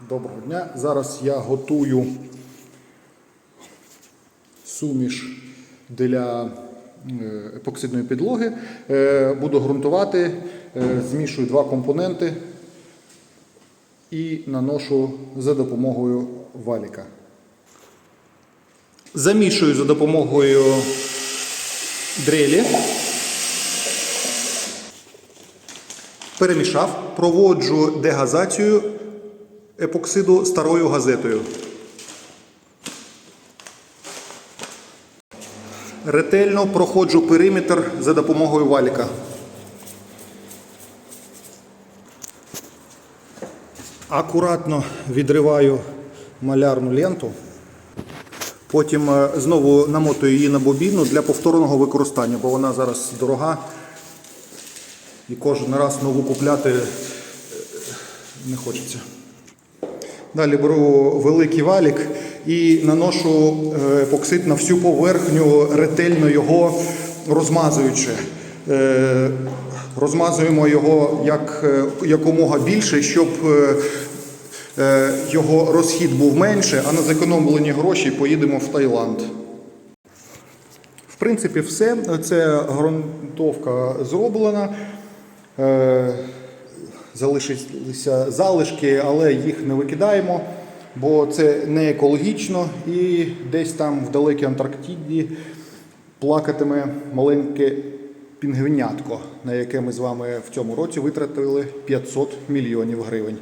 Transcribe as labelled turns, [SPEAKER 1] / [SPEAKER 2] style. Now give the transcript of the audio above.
[SPEAKER 1] Доброго дня. Зараз я готую суміш для е, епоксидної підлоги. Е, Буду ґрунтувати, е, змішую два компоненти і наношу за допомогою валіка. Замішую за допомогою дрелі. Перемішав, проводжу дегазацію епоксиду старою газетою. Ретельно проходжу периметр за допомогою валіка. Акуратно відриваю малярну ленту. Потім е, знову намотую її на бобіну для повторного використання, бо вона зараз дорога. І кожен раз нову купляти е, не хочеться. Далі беру великий валік і наношу е, епоксид на всю поверхню, ретельно його розмазуючи. Е, Розмазуємо його як, е, якомога більше, щоб його розхід був менше, а на зекономлені гроші поїдемо в Таїланд. В принципі, все. Це ґрунтовка зроблена. Залишилися залишки, але їх не викидаємо, бо це не екологічно і десь там в далекій Антарктиді плакатиме маленьке пінгвінятко, на яке ми з вами в цьому році витратили 500 мільйонів гривень.